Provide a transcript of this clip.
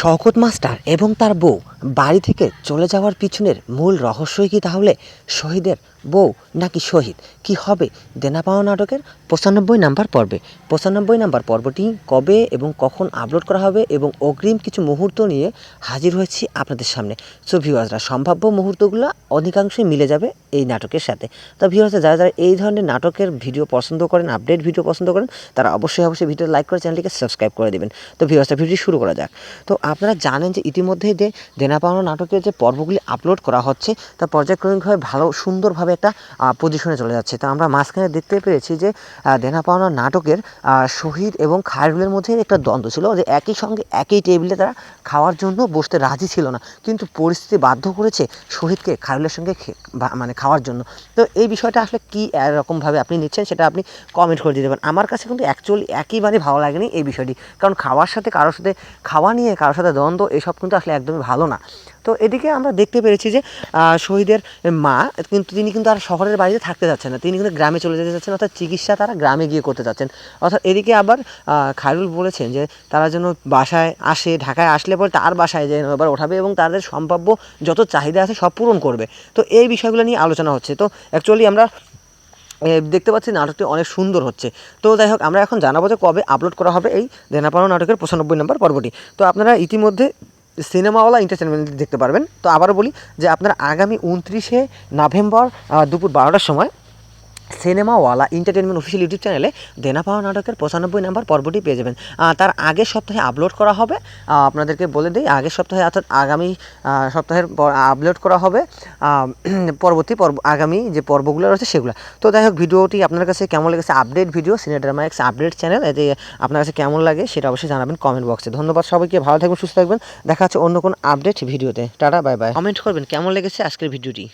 Shawkat master এবং তার বউ বাড়ি থেকে চলে যাওয়ার পিছনের মূল রহস্যই কি তাহলে শহীদের বউ নাকি শহীদ? কি হবে? দেনা পাওয়া নাটকের পঁচানব্বই নাম্বার পর্বে। পঁচানব্বই নাম্বার পর্বটি কবে এবং কখন আপলোড করা হবে এবং অগ্রিম কিছু মুহূর্ত নিয়ে হাজির হয়েছি আপনাদের সামনে। সো ভিউয়ার্সরা সম্ভাব্য মুহূর্তগুলো অধিকাংশই মিলে যাবে এই নাটকের সাথে। তো ভিউয়ার্সরা যারা যারা এই ধরনের নাটকের ভিডিও পছন্দ করেন আপডেট ভিডিও পছন্দ করেন, তারা অবশ্যই অবশ্যই ভিডিও লাইক করে চ্যানেলটিকে সাবস্ক্রাইব করে দেবেন। তো ভিউয়ার্সরা ভিডিও শুরু করা যাক। তো আপনারা জানেন যে ইতিমধ্যেই যে দেনা পাওনা নাটকের যে পর্বগুলি আপলোড করা হচ্ছে, তা পর্যায়ক্রমিকভাবে ভালো, সুন্দরভাবে একটা পজিশনে চলে যাচ্ছে। তা আমরা মাঝখানে দেখতে পেরেছি যে দেনা পাওনা নাটকের শহীদ এবং খায়রুলের মধ্যে একটা দ্বন্দ্ব ছিল যে একই সঙ্গে একই টেবিলে তারা খাওয়ার জন্য বসতে রাজি ছিল না। কিন্তু পরিস্থিতি বাধ্য করেছে শহীদকে, খায়রুলের সঙ্গে মানে খাওয়ার জন্য। তো এই বিষয়টা আসলে কী এরকমভাবে আপনি নিচ্ছেন সেটা আপনি কমেন্ট করে দিতে পারেন আমার কাছে কিন্তু অ্যাকচুয়ালি একইবারে ভালো লাগেনি এই বিষয়টি। কারণ খাওয়ার সাথে, কারোর সাথে খাওয়া নিয়ে, কারোর সাথে দ্বন্দ্ব, এসব কিন্তু আসলে একদমই ভালো না। তো এদিকে আমরা দেখতে পেরেছি যে শহীদের মা, কিন্তু তিনি কিন্তু আর শহরের বাড়িতে থাকতে যাচ্ছেন না। তিনি কিন্তু গ্রামে চলে যেতে যাচ্ছেন, অর্থাৎ চিকিৎসা তারা গ্রামে গিয়ে করতে যাচ্ছেন। অর্থাৎ এদিকে আবার খায়রুল বলেছেন যে, তারা যেন বাসায় আসে, ঢাকায় আসলে পরে তার বাসায় যেন এবার ওঠাবে এবং তাদের সম্ভাব্য যত চাহিদা আছে সব পূরণ করবে। তো এই বিষয়গুলো নিয়ে আলোচনা হচ্ছে। তো অ্যাকচুয়ালি আমরা দেখতে পাচ্ছি নাটকটি অনেক সুন্দর হচ্ছে। তো যাই হোক, আমরা এখন জানাব যে কবে আপলোড করা হবে এই দেনাপানো নাটকের পঁচানব্বই নম্বর পর্বটি। তো আপনারা ইতিমধ্যে সিনেমাওয়ালা এন্টারটেনমেন্ট দেখতে পারবেন। তো আবারও বলি যে আপনারা আগামী উনত্রিশে নভেম্বর দুপুর বারোটার সময় সিনেমাওয়ালা এন্টারটেনমেন্ট অফিসিয়াল ইউটিউব চ্যানেলে দেনা পাওয়া নাটকের পঁচানব্বই নাম্বার পর্বটি পেয়ে যাবেন। তার আগের সপ্তাহে আপলোড করা হবে। আপনাদেরকে বলে দিই, আগের সপ্তাহে অর্থাৎ আগামী সপ্তাহের পর আপলোড করা হবে। পরবর্তী পর্ব, আগামী যে পর্বগুলো রয়েছে সেগুলো। তো যাই হোক, ভিডিওটি আপনার কাছে কেমন লেগেছে আপডেট ভিডিও সিনেডারমা এক্স আপডেট চ্যানেল এতে আপনার কাছে কেমন লাগে সেটা অবশ্যই জানাবেন কমেন্ট বক্সে ধন্যবাদ সবাইকে, ভালো থাকবেন, সুস্থ থাকবেন। দেখা হচ্ছে অন্য কোনো আপডেট ভিডিওতে টাটা বাই বাই কমেন্ট করবেন, কেমন লেগেছে আজকের ভিডিওটি